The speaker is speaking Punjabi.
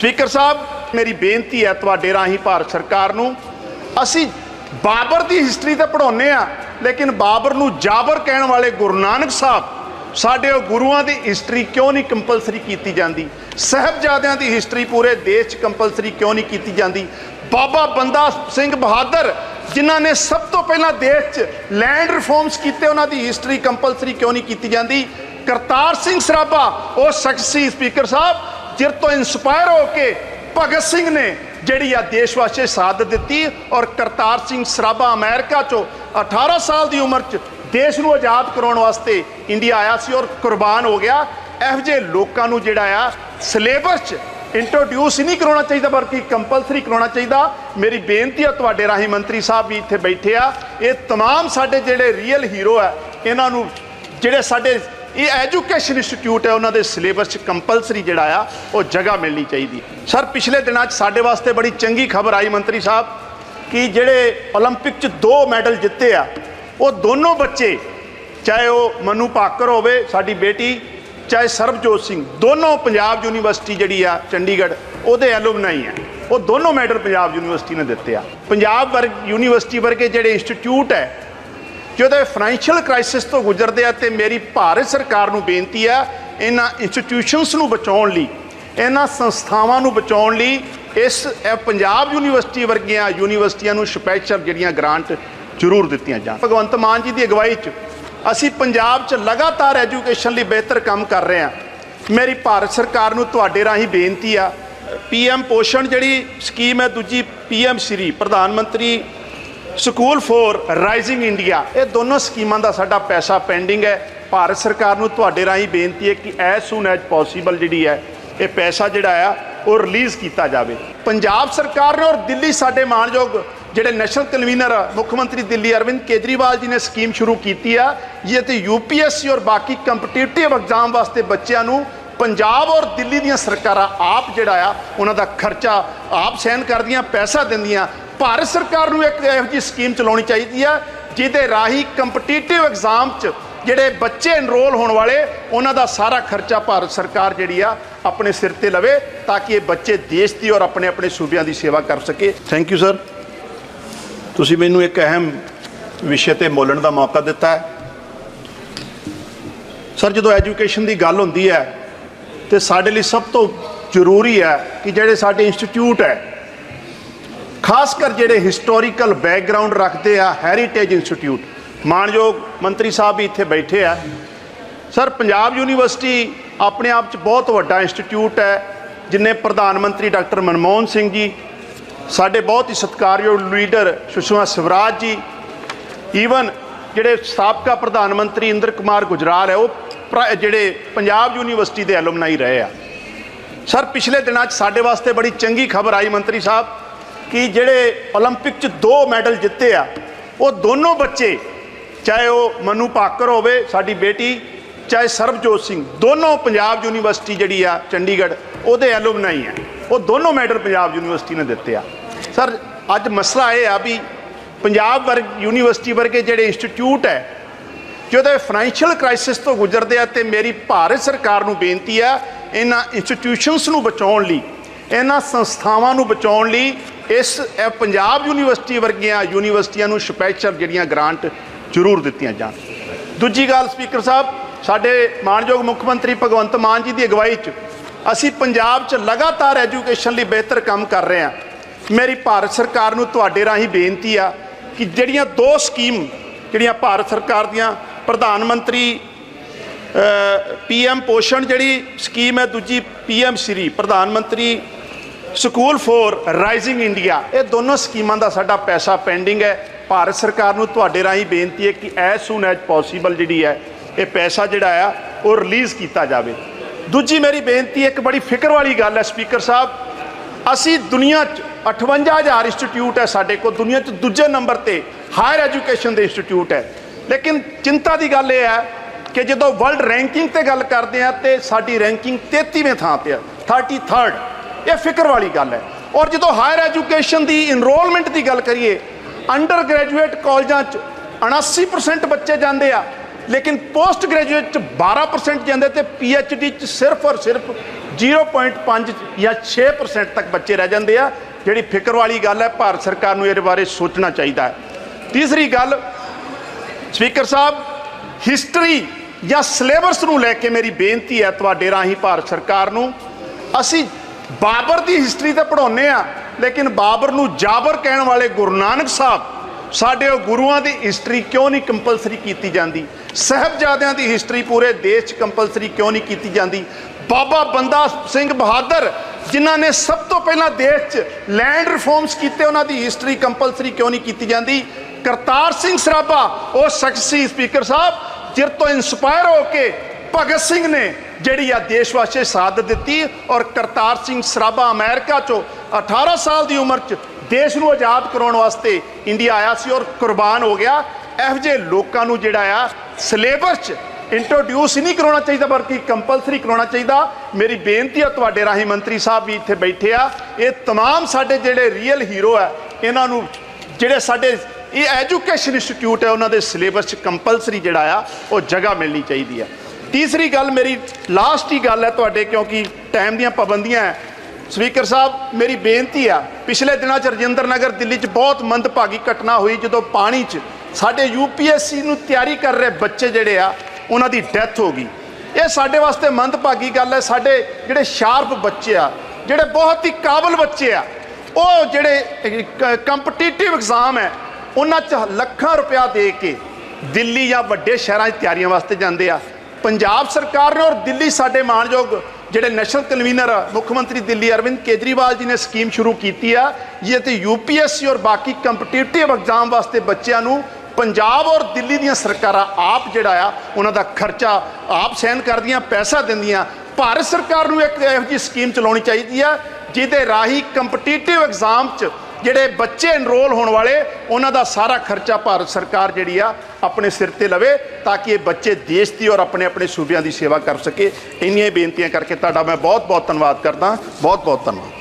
ਸਪੀਕਰ ਸਾਹਿਬ, ਮੇਰੀ ਬੇਨਤੀ ਹੈ ਤੁਹਾਡੇ ਰਾਹੀਂ ਭਾਰਤ ਸਰਕਾਰ ਨੂੰ, ਅਸੀਂ ਬਾਬਰ ਦੀ ਹਿਸਟਰੀ ਤਾਂ ਪੜਾਉਂਦੇ ਆ ਲੇਕਿਨ ਬਾਬਰ ਨੂੰ ਜਾਬਰ ਕਹਿਣ ਵਾਲੇ ਗੁਰੂ ਨਾਨਕ ਸਾਹਿਬ, ਸਾਡੇ ਉਹ ਗੁਰੂਆਂ ਦੀ ਹਿਸਟਰੀ ਕਿਉਂ ਨਹੀਂ ਕੰਪਲਸਰੀ ਕੀਤੀ ਜਾਂਦੀ? ਸਹਿਬਜ਼ਾਦਿਆਂ ਦੀ ਹਿਸਟਰੀ ਪੂਰੇ ਦੇਸ਼ 'ਚ ਕੰਪਲਸਰੀ ਕਿਉਂ ਨਹੀਂ ਕੀਤੀ ਜਾਂਦੀ? ਬਾਬਾ ਬੰਦਾ ਸਿੰਘ ਬਹਾਦਰ, ਜਿਨ੍ਹਾਂ ਨੇ ਸਭ ਤੋਂ ਪਹਿਲਾਂ ਦੇਸ਼ 'ਚ ਲੈਂਡ ਰਿਫਾਰਮਸ ਕੀਤੇ, ਉਹਨਾਂ ਦੀ ਹਿਸਟਰੀ ਕੰਪਲਸਰੀ ਕਿਉਂ ਨਹੀਂ ਕੀਤੀ ਜਾਂਦੀ? ਕਰਤਾਰ ਸਿੰਘ ਸਰਾਭਾ, ਉਹ ਸ਼ਖਸੀ ਸਪੀਕਰ ਸਾਹਿਬ ਜਿਰ ਤੋਂ ਇਨਸਪਾਇਰ ਹੋ ਕੇ ਭਗਤ ਸਿੰਘ ਨੇ ਜਿਹੜੀ ਆ ਦੇਸ਼ ਵਾਸਤੇ ਸਾਦਤ ਦਿੱਤੀ ਔਰ ਕਰਤਾਰ ਸਿੰਘ ਸਰਾਭਾ ਅਮਰੀਕਾ ਚੋਂ 18 ਸਾਲ ਦੀ ਉਮਰ 'ਚ ਦੇਸ਼ ਨੂੰ ਆਜ਼ਾਦ ਕਰਾਉਣ ਵਾਸਤੇ ਇੰਡੀਆ ਆਇਆ ਸੀ ਔਰ ਕੁਰਬਾਨ ਹੋ ਗਿਆ ਇਹੋ ਜਿਹੇ ਲੋਕਾਂ ਨੂੰ ਜਿਹੜਾ ਆ ਸਿਲੇਬਸ 'ਚ ਇੰਟਰੋਡਿਊਸ ਹੀ ਨਹੀਂ ਕਰਾਉਣਾ ਚਾਹੀਦਾ ਬਲਕਿ ਕੰਪਲਸਰੀ ਕਰਾਉਣਾ ਚਾਹੀਦਾ ਮੇਰੀ ਬੇਨਤੀ ਆ ਤੁਹਾਡੇ ਰਾਹੀਂ ਮੰਤਰੀ ਸਾਹਿਬ ਵੀ ਇੱਥੇ ਬੈਠੇ ਆ ਇਹ तमाम ਸਾਡੇ ਜਿਹੜੇ ਰੀਅਲ ਹੀਰੋ ਆ ਇਹਨਾਂ ਨੂੰ ਜਿਹੜੇ ਸਾਡੇ ਇਹ ਐਜੂਕੇਸ਼ਨ ਇੰਸਟੀਚਿਊਟ ਹੈ ਉਹਨਾਂ ਦੇ ਸਿਲੇਬਸ 'ਚ ਕੰਪਲਸਰੀ ਜਿਹੜਾ ਆ ਉਹ ਜਗ੍ਹਾ ਮਿਲਣੀ ਚਾਹੀਦੀ ਸਰ ਪਿਛਲੇ ਦਿਨਾਂ 'ਚ ਸਾਡੇ ਵਾਸਤੇ ਬੜੀ ਚੰਗੀ ਖਬਰ ਆਈ ਮੰਤਰੀ ਸਾਹਿਬ ਕਿ ਜਿਹੜੇ 올림픽 'ਚ ਦੋ ਮੈਡਲ ਜਿੱਤੇ ਆ ਉਹ ਦੋਨੋਂ ਬੱਚੇ ਚਾਹੇ ਉਹ ਮਨੂ ਪਾਕਰ ਹੋਵੇ ਸਾਡੀ ਬੇਟੀ ਚਾਹੇ ਸਰਬਜੋਤ ਸਿੰਘ ਦੋਨੋਂ ਪੰਜਾਬ ਯੂਨੀਵਰਸਿਟੀ ਜਿਹੜੀ ਆ ਚੰਡੀਗੜ੍ਹ ਉਹਦੇ ਐਲੂਮਨਾਈ ਆ ਉਹ ਦੋਨੋਂ ਮੈਡਲ ਪੰਜਾਬ ਯੂਨੀਵਰਸਿਟੀ ਨੇ ਦਿੱਤੇ ਆ ਪੰਜਾਬ ਵਰਗ ਯੂਨੀਵਰਸਿਟੀ ਵਰਗੇ ਜਿਹੜੇ ਇੰਸਟੀਚਿਊਟ ਹੈ ਜਿਹਦੇ ਫਾਈਨੈਂਸ਼ੀਅਲ ਕ੍ਰਾਈਸਿਸ ਤੋਂ ਗੁਜ਼ਰਦੇ ਆ ਤੇ ਮੇਰੀ ਭਾਰਤ ਸਰਕਾਰ ਨੂੰ ਬੇਨਤੀ ਆ ਇਹਨਾਂ ਇੰਸਟੀਟਿਊਸ਼ਨਸ ਨੂੰ ਬਚਾਉਣ ਲਈ, ਇਹਨਾਂ ਸੰਸਥਾਵਾਂ ਨੂੰ ਬਚਾਉਣ ਲਈ ਇਸ ਪੰਜਾਬ ਯੂਨੀਵਰਸਿਟੀ ਵਰਗੀਆਂ ਯੂਨੀਵਰਸਿਟੀਆਂ ਨੂੰ ਸਪੈਸ਼ਲ ਜਿਹੜੀਆਂ ਗ੍ਰਾਂਟ ਜ਼ਰੂਰ ਦਿੱਤੀਆਂ ਜਾਣ। ਭਗਵੰਤ ਮਾਨ ਜੀ ਦੀ ਅਗਵਾਈ 'ਚ ਅਸੀਂ ਪੰਜਾਬ 'ਚ ਲਗਾਤਾਰ ਐਜੂਕੇਸ਼ਨ ਲਈ ਬਿਹਤਰ ਕੰਮ ਕਰ ਰਹੇ ਹਾਂ। ਮੇਰੀ ਭਾਰਤ ਸਰਕਾਰ ਨੂੰ ਤੁਹਾਡੇ ਰਾਹੀਂ ਬੇਨਤੀ ਆ ਪੀਐਮ ਪੋਸ਼ਣ ਜਿਹੜੀ ਸਕੀਮ ਹੈ, ਦੂਜੀ ਪੀਐਮ ਸ਼੍ਰੀ ਪ੍ਰਧਾਨ ਮੰਤਰੀ ਸਕੂਲ ਫੋਰ ਰਾਈਜ਼ਿੰਗ ਇੰਡੀਆ ਇਹ ਦੋਨੋਂ ਸਕੀਮਾਂ ਦਾ ਸਾਡਾ ਪੈਸਾ ਪੈਂਡਿੰਗ ਹੈ। ਭਾਰਤ ਸਰਕਾਰ ਨੂੰ ਤੁਹਾਡੇ ਰਾਹੀਂ ਬੇਨਤੀ ਹੈ ਕਿ ਐਸ ਸੂਨ ਐਜ ਪੋਸੀਬਲ ਜਿਹੜੀ ਹੈ, ਇਹ ਪੈਸਾ ਜਿਹੜਾ ਆ, ਉਹ ਰਿਲੀਜ਼ ਕੀਤਾ ਜਾਵੇ। ਪੰਜਾਬ ਸਰਕਾਰ ਨੇ ਔਰ ਦਿੱਲੀ ਸਾਡੇ ਮਾਨਯੋਗ ਜਿਹੜੇ ਨੈਸ਼ਨਲ ਕਨਵੀਨਰ ਮੁੱਖ ਮੰਤਰੀ ਦਿੱਲੀ ਅਰਵਿੰਦ ਕੇਜਰੀਵਾਲ ਜੀ ਨੇ ਸਕੀਮ ਸ਼ੁਰੂ ਕੀਤੀ ਆ। ਇਹ ਤੇ ਯੂਪੀਐਸਸੀ ਔਰ ਬਾਕੀ ਕੰਪੀਟੀਟਿਵ ਐਗਜ਼ਾਮ ਵਾਸਤੇ ਬੱਚਿਆਂ ਨੂੰ ਪੰਜਾਬ ਔਰ ਦਿੱਲੀ ਦੀਆਂ ਸਰਕਾਰਾਂ ਆਪ ਜਿਹੜਾ ਆ, ਉਹਨਾਂ ਦਾ ਖਰਚਾ ਆਪ ਸਹਿਨ ਕਰਦੀਆਂ, ਪੈਸਾ ਦਿੰਦੀਆਂ। ਭਾਰਤ ਸਰਕਾਰ ਨੂੰ ਇੱਕ ਇਹੋ ਜਿਹੀ ਸਕੀਮ ਚਲਾਉਣੀ ਚਾਹੀਦੀ ਆ, ਜਿਹਦੇ ਰਾਹੀਂ ਕੰਪੀਟੀਟਿਵ ਐਗਜ਼ਾਮ 'ਚ ਜਿਹੜੇ ਬੱਚੇ ਐਨਰੋਲ ਹੋਣ ਵਾਲੇ, ਉਹਨਾਂ ਦਾ ਸਾਰਾ ਖਰਚਾ ਭਾਰਤ ਸਰਕਾਰ ਜਿਹੜੀ ਆ, ਆਪਣੇ ਸਿਰ ਤੇ ਲਵੇ, ਤਾਂ ਕਿ ਇਹ ਬੱਚੇ ਦੇਸ਼ ਦੀ ਔਰ ਆਪਣੇ ਆਪਣੇ ਸੂਬਿਆਂ ਦੀ ਸੇਵਾ ਕਰ ਸਕੇ। ਥੈਂਕ ਯੂ ਸਰ ਤੁਸੀਂ ਮੈਨੂੰ ਇੱਕ ਅਹਿਮ ਵਿਸ਼ੇ ਤੇ ਬੋਲਣ ਦਾ ਮੌਕਾ ਦਿੱਤਾ ਹੈ। ਸਰ ਜਦੋਂ ਐਜੂਕੇਸ਼ਨ ਦੀ ਗੱਲ ਹੁੰਦੀ ਹੈ, ਤੇ ਸਾਡੇ ਲਈ ਸਭ ਤੋਂ ਜ਼ਰੂਰੀ ਹੈ ਕਿ ਜਿਹੜੇ ਸਾਡੇ ਇੰਸਟੀਚਿਊਟ ਹੈ ਖਾਸ ਕਰ ਜਿਹੜੇ ਹਿਸਟੋਰੀਕਲ ਬੈਕਗ੍ਰਾਉਂਡ ਰੱਖਦੇ ਆ ਹੈਰੀਟੇਜ ਇੰਸਟੀਚਿਊਟ ਮਾਨਯੋਗ ਮੰਤਰੀ ਸਾਹਿਬ ਵੀ ਇੱਥੇ ਬੈਠੇ ਆ। ਸਰ, ਪੰਜਾਬ ਯੂਨੀਵਰਸਿਟੀ ਆਪਣੇ ਆਪ 'ਚ ਬਹੁਤ ਵੱਡਾ ਇੰਸਟੀਚਿਊਟ ਹੈ, ਜਿਨੇ ਪ੍ਰਧਾਨ ਮੰਤਰੀ ਡਾਕਟਰ ਮਨਮੋਹਨ ਸਿੰਘ ਜੀ, ਸਾਡੇ ਬਹੁਤ ਹੀ ਸਤਿਕਾਰਯੋਗ ਲੀਡਰ ਸੁਸ਼ਮਾ ਸਵਰਾਜ ਜੀ ਈਵਨ ਜਿਹੜੇ ਸਾਬਕਾ ਪ੍ਰਧਾਨ ਮੰਤਰੀ ਇੰਦਰ ਕੁਮਾਰ ਗੁਜਰਾਲ ਹੈ, ਉਹ ਜਿਹੜੇ ਪੰਜਾਬ ਯੂਨੀਵਰਸਿਟੀ ਦੇ ਐਲੂਮਨਾਈ ਰਹੇ ਆ। ਸਰ, ਪਿਛਲੇ ਦਿਨਾਂ 'ਚ ਸਾਡੇ ਵਾਸਤੇ ਬੜੀ ਚੰਗੀ ਖਬਰ ਆਈ ਮੰਤਰੀ ਸਾਹਿਬ। ਕਿ ਜਿਹੜੇ 올림픽 'ਚ ਦੋ ਮੈਡਲ ਜਿੱਤੇ ਆ ਉਹ ਦੋਨੋਂ ਬੱਚੇ ਚਾਹੇ ਉਹ ਮਨੂ ਪਾਕਰ ਹੋਵੇ ਸਾਡੀ ਬੇਟੀ ਚਾਹੇ ਸਰਬਜੋਤ ਸਿੰਘ ਦੋਨੋਂ ਪੰਜਾਬ ਯੂਨੀਵਰਸਿਟੀ ਜਿਹੜੀ ਆ ਚੰਡੀਗੜ੍ਹ ਉਹਦੇ ਐਲੂਮਨਾਈ ਆ ਉਹ ਦੋਨੋਂ ਮੈਡਲ ਪੰਜਾਬ ਯੂਨੀਵਰਸਿਟੀ ਨੇ ਦਿੱਤੇ ਆ ਸਰ ਅੱਜ ਮਸਲਾ ਇਹ ਆ ਵੀ ਪੰਜਾਬ ਵਰਗ ਯੂਨੀਵਰਸਿਟੀ ਵਰਗੇ ਜਿਹੜੇ ਇੰਸਟੀਚਿਊਟ ਹੈ ਜਿਹਦੇ ਫਾਈਨੈਂਸ਼ੀਅਲ ਕ੍ਰਾਈਸਿਸ ਤੋਂ ਗੁਜ਼ਰਦੇ ਆ ਤੇ ਮੇਰੀ ਭਾਰਤ ਸਰਕਾਰ ਨੂੰ ਬੇਨਤੀ ਆ ਇਹਨਾਂ ਇੰਸਟੀਟਿਊਸ਼ਨਸ ਨੂੰ ਬਚਾਉਣ ਲਈ ਇਹਨਾਂ ਸੰਸਥਾਵਾਂ ਨੂੰ ਬਚਾਉਣ ਲਈ ਇਸ, ਇਹ ਪੰਜਾਬ ਯੂਨੀਵਰਸਿਟੀ ਵਰਗੀਆਂ ਯੂਨੀਵਰਸਿਟੀਆਂ ਨੂੰ ਸਪੈਸ਼ਲ ਜਿਹੜੀਆਂ ਗ੍ਰਾਂਟ ਜ਼ਰੂਰ ਦਿੱਤੀਆਂ ਜਾਣ। ਦੂਜੀ ਗੱਲ, ਸਪੀਕਰ ਸਾਹਿਬ, ਸਾਡੇ ਮਾਨਯੋਗ ਮੁੱਖ ਮੰਤਰੀ ਭਗਵੰਤ ਮਾਨ ਜੀ ਦੀ ਅਗਵਾਈ 'ਚ ਅਸੀਂ ਪੰਜਾਬ 'ਚ ਲਗਾਤਾਰ ਐਜੂਕੇਸ਼ਨ ਲਈ ਬਿਹਤਰ ਕੰਮ ਕਰ ਰਹੇ ਹਾਂ। ਮੇਰੀ ਭਾਰਤ ਸਰਕਾਰ ਨੂੰ ਤੁਹਾਡੇ ਰਾਹੀਂ ਬੇਨਤੀ ਆ ਕਿ ਜਿਹੜੀਆਂ ਦੋ ਸਕੀਮ ਜਿਹੜੀਆਂ ਭਾਰਤ ਸਰਕਾਰ ਦੀਆਂ, ਪ੍ਰਧਾਨ ਮੰਤਰੀ ਪੀਐਮ ਪੋਸ਼ਣ ਜਿਹੜੀ ਸਕੀਮ ਹੈ, ਦੂਜੀ ਪੀਐਮ ਸ਼੍ਰੀ, ਪ੍ਰਧਾਨ ਮੰਤਰੀ ਸਕੂਲ ਫੋਰ ਰਾਈਜ਼ਿੰਗ ਇੰਡੀਆ ਇਹ ਦੋਨੋਂ ਸਕੀਮਾਂ ਦਾ ਸਾਡਾ ਪੈਸਾ ਪੈਂਡਿੰਗ ਹੈ। ਭਾਰਤ ਸਰਕਾਰ ਨੂੰ ਤੁਹਾਡੇ ਰਾਹੀਂ ਬੇਨਤੀ ਹੈ ਕਿ ਐਸ ਸੂਨ ਐਜ ਪੋਸੀਬਲ ਜਿਹੜੀ ਹੈ, ਇਹ ਪੈਸਾ ਜਿਹੜਾ ਆ, ਉਹ ਰਿਲੀਜ਼ ਕੀਤਾ ਜਾਵੇ। ਦੂਜੀ ਮੇਰੀ ਬੇਨਤੀ ਇੱਕ ਬੜੀ ਫਿਕਰ ਵਾਲੀ ਗੱਲ ਹੈ ਸਪੀਕਰ ਸਾਹਿਬ, ਅਸੀਂ ਦੁਨੀਆ 'ਚ 58000 ਇੰਸਟੀਟਿਊਟ ਹੈ ਸਾਡੇ ਕੋਲ, ਦੁਨੀਆ 'ਚ ਦੂਜੇ ਨੰਬਰ ਤੇ ਹਾਇਰ ਐਜੂਕੇਸ਼ਨ ਦੇ ਇੰਸਟੀਟਿਊਟ ਹੈ। ਲੇਕਿਨ ਚਿੰਤਾ ਦੀ ਗੱਲ ਇਹ ਹੈ ਕਿ ਜਦੋਂ ਵਰਲਡ ਰੈਂਕਿੰਗ ਤੇ ਗੱਲ ਕਰਦੇ ਆ ਤੇ ਸਾਡੀ ਰੈਂਕਿੰਗ 33ਵੇਂ ਥਾਂ ਤੇ ਹੈ 33rd ਇਹ ਫਿਕਰ ਵਾਲੀ ਗੱਲ ਹੈ। ਔਰ ਜਦੋਂ ਹਾਇਰ ਐਜੂਕੇਸ਼ਨ ਦੀ ਇਨਰੋਲਮੈਂਟ ਦੀ ਗੱਲ ਕਰੀਏ ਅੰਡਰ ਗ੍ਰੈਜੂਏਟ ਕਾਲਜਾਂ 'ਚ 79% ਬੱਚੇ ਜਾਂਦੇ ਆ, ਲੇਕਿਨ ਪੋਸਟ ਗ੍ਰੈਜੂਏਟ 'ਚ 12% ਜਾਂਦੇ ਤੇ ਡੀ 'ਚ ਸਿਰਫ ਔਰ ਸਿਰਫ 0.5 ਜਾਂ 6% ਤੱਕ ਬੱਚੇ ਰਹਿ ਜਾਂਦੇ ਆ। ਜਿਹੜੀ ਫਿਕਰ ਵਾਲੀ ਗੱਲ ਹੈ, ਭਾਰਤ ਸਰਕਾਰ ਨੂੰ ਇਹਦੇ ਬਾਰੇ ਸੋਚਣਾ ਚਾਹੀਦਾ ਹੈ। ਤੀਸਰੀ ਗੱਲ, ਸਪੀਕਰ ਸਾਹਿਬ ਹਿਸਟਰੀ ਜਾਂ ਸਿਲੇਬਸ ਨੂੰ ਲੈ ਕੇ ਮੇਰੀ ਬੇਨਤੀ ਹੈ, ਤੁਹਾਡੇ ਰਾਹੀਂ ਭਾਰਤ ਸਰਕਾਰ ਨੂੰ, ਅਸੀਂ ਬਾਬਰ ਦੀ ਹਿਸਟਰੀ ਤਾਂ ਪੜਾਉਂਦੇ ਆ ਲੇਕਿਨ ਬਾਬਰ ਨੂੰ ਜਾਬਰ ਕਹਿਣ ਵਾਲੇ ਗੁਰੂ ਨਾਨਕ ਸਾਹਿਬ, ਸਾਡੇ ਉਹ ਗੁਰੂਆਂ ਦੀ ਹਿਸਟਰੀ ਕਿਉਂ ਨਹੀਂ ਕੰਪਲਸਰੀ ਕੀਤੀ ਜਾਂਦੀ? ਸਹਿਬਜ਼ਾਦਿਆਂ ਦੀ ਹਿਸਟਰੀ ਪੂਰੇ ਦੇਸ਼ 'ਚ ਕੰਪਲਸਰੀ ਕਿਉਂ ਨਹੀਂ ਕੀਤੀ ਜਾਂਦੀ? ਬਾਬਾ ਬੰਦਾ ਸਿੰਘ ਬਹਾਦਰ, ਜਿਨ੍ਹਾਂ ਨੇ ਸਭ ਤੋਂ ਪਹਿਲਾਂ ਦੇਸ਼ 'ਚ ਲੈਂਡ ਰਿਫਾਰਮਸ ਕੀਤੇ, ਉਹਨਾਂ ਦੀ ਹਿਸਟਰੀ ਕੰਪਲਸਰੀ ਕਿਉਂ ਨਹੀਂ ਕੀਤੀ ਜਾਂਦੀ? ਕਰਤਾਰ ਸਿੰਘ ਸਰਾਭਾ, ਉਹ ਸ਼ਖਸੀ ਸਪੀਕਰ ਸਾਹਿਬ ਜਿਰ ਤੋਂ ਇਨਸਪਾਇਰ ਹੋ ਕੇ ਭਗਤ ਸਿੰਘ ਨੇ ਜਿਹੜੀ ਆ ਦੇਸ਼ ਵਾਸਤੇ ਸਾਦਤ ਦਿੱਤੀ ਔਰ ਕਰਤਾਰ ਸਿੰਘ ਸਰਾਭਾ ਅਮਰੀਕਾ ਚੋਂ 18 ਸਾਲ ਦੀ ਉਮਰ 'ਚ ਦੇਸ਼ ਨੂੰ ਆਜ਼ਾਦ ਕਰਾਉਣ ਵਾਸਤੇ ਇੰਡੀਆ ਆਇਆ ਸੀ ਔਰ ਕੁਰਬਾਨ ਹੋ ਗਿਆ ਇਹੋ ਜਿਹੇ ਲੋਕਾਂ ਨੂੰ ਜਿਹੜਾ ਆ ਸਿਲੇਬਸ 'ਚ ਇੰਟਰੋਡਿਊਸ ਹੀ ਨਹੀਂ ਕਰਾਉਣਾ ਚਾਹੀਦਾ ਬਲਕਿ ਕੰਪਲਸਰੀ ਕਰਾਉਣਾ ਚਾਹੀਦਾ ਮੇਰੀ ਬੇਨਤੀ ਆ ਤੁਹਾਡੇ ਰਾਹੀਂ ਮੰਤਰੀ ਸਾਹਿਬ ਵੀ ਇੱਥੇ ਬੈਠੇ ਆ ਇਹ तमाम ਸਾਡੇ ਜਿਹੜੇ ਰੀਅਲ ਹੀਰੋ ਆ ਇਹਨਾਂ ਨੂੰ ਜਿਹੜੇ ਸਾਡੇ ਇਹ ਐਜੂਕੇਸ਼ਨ ਇੰਸਟੀਚਿਊਟ ਹੈ ਉਹਨਾਂ ਦੇ ਸਿਲੇਬਸ 'ਚ ਕੰਪਲਸਰੀ ਜਿਹੜਾ ਆ ਉਹ ਜਗ੍ਹਾ ਮਿਲਣੀ ਚਾਹੀਦੀ ਆ ਤੀਸਰੀ ਗੱਲ ਮੇਰੀ ਲਾਸਟ ਹੀ ਗੱਲ ਹੈ ਤੁਹਾਡੇ, ਕਿਉਂਕਿ ਟਾਈਮ ਦੀਆਂ ਪਾਬੰਦੀਆਂ ਹੈ। ਸਪੀਕਰ ਸਾਹਿਬ, ਮੇਰੀ ਬੇਨਤੀ ਆ, ਪਿਛਲੇ ਦਿਨਾਂ 'ਚ ਰਜਿੰਦਰ ਨਗਰ ਦਿੱਲੀ 'ਚ ਬਹੁਤ ਮੰਦਭਾਗੀ ਘਟਨਾ ਹੋਈ, ਜਦੋਂ ਪਾਣੀ 'ਚ ਸਾਡੇ ਯੂਪੀਐਸਸੀ ਨੂੰ ਤਿਆਰੀ ਕਰ ਰਹੇ ਬੱਚੇ ਜਿਹੜੇ ਆ, ਉਹਨਾਂ ਦੀ ਡੈਥ ਹੋ ਗਈ। ਇਹ ਸਾਡੇ ਵਾਸਤੇ ਮੰਦਭਾਗੀ ਗੱਲ ਹੈ, ਸਾਡੇ ਜਿਹੜੇ ਸ਼ਾਰਪ ਬੱਚੇ ਆ, ਜਿਹੜੇ ਬਹੁਤ ਹੀ ਕਾਬਲ ਬੱਚੇ ਆ, ਉਹ ਜਿਹੜੇ ਕੰਪੀਟੀਟਿਵ ਐਗਜ਼ਾਮ ਹੈ, ਉਹਨਾਂ 'ਚ ਲੱਖਾਂ ਰੁਪਇਆ ਦੇ ਕੇ ਦਿੱਲੀ ਜਾਂ ਵੱਡੇ ਸ਼ਹਿਰਾਂ 'ਚ ਤਿਆਰੀਆਂ ਵਾਸਤੇ ਜਾਂਦੇ ਆ। ਪੰਜਾਬ ਸਰਕਾਰ ਨੇ ਔਰ ਦਿੱਲੀ ਸਾਡੇ ਮਾਣਯੋਗ ਜਿਹੜੇ ਨੈਸ਼ਨਲ ਕਨਵੀਨਰ ਮੁੱਖ ਮੰਤਰੀ ਦਿੱਲੀ ਅਰਵਿੰਦ ਕੇਜਰੀਵਾਲ ਜੀ ਨੇ ਸਕੀਮ ਸ਼ੁਰੂ ਕੀਤੀ ਆ ਇਹ ਤੇ ਯੂਪੀਐਸਸੀ ਔਰ ਬਾਕੀ ਕੰਪੀਟੀਟਿਵ ਐਗਜ਼ਾਮ ਵਾਸਤੇ ਬੱਚਿਆਂ ਨੂੰ ਪੰਜਾਬ ਔਰ ਦਿੱਲੀ ਦੀਆਂ ਸਰਕਾਰਾਂ ਆਪ ਜਿਹੜਾ ਆ, ਉਹਨਾਂ ਦਾ ਖਰਚਾ ਆਪ ਸਹਿਨ ਕਰਦੀਆਂ, ਪੈਸਾ ਦਿੰਦੀਆਂ। ਭਾਰਤ ਸਰਕਾਰ ਨੂੰ ਇੱਕ ਇਹੋ ਜਿਹੀ ਸਕੀਮ ਚਲਾਉਣੀ ਚਾਹੀਦੀ ਆ, ਜਿਹਦੇ ਰਾਹੀਂ ਕੰਪੀਟੀਟਿਵ ਐਗਜ਼ਾਮ 'ਚ ਜਿਹੜੇ ਬੱਚੇ ਐਨਰੋਲ ਹੋਣ ਵਾਲੇ, ਉਹਨਾਂ ਦਾ ਸਾਰਾ ਖਰਚਾ ਭਾਰਤ ਸਰਕਾਰ ਜਿਹੜੀ ਆ, ਆਪਣੇ ਸਿਰ ਤੇ ਲਵੇ ਤਾਂ ਕਿ ਇਹ ਬੱਚੇ ਦੇਸ਼ ਦੀ ਔਰ ਆਪਣੇ ਆਪਣੇ ਸੂਬਿਆਂ ਦੀ ਸੇਵਾ ਕਰ ਸਕੇ। ਇੰਨੀਆਂ ਬੇਨਤੀਆਂ ਕਰਕੇ ਤੁਹਾਡਾ ਮੈਂ ਬਹੁਤ ਬਹੁਤ ਧੰਨਵਾਦ ਕਰਦਾ। ਬਹੁਤ ਬਹੁਤ ਧੰਨਵਾਦ।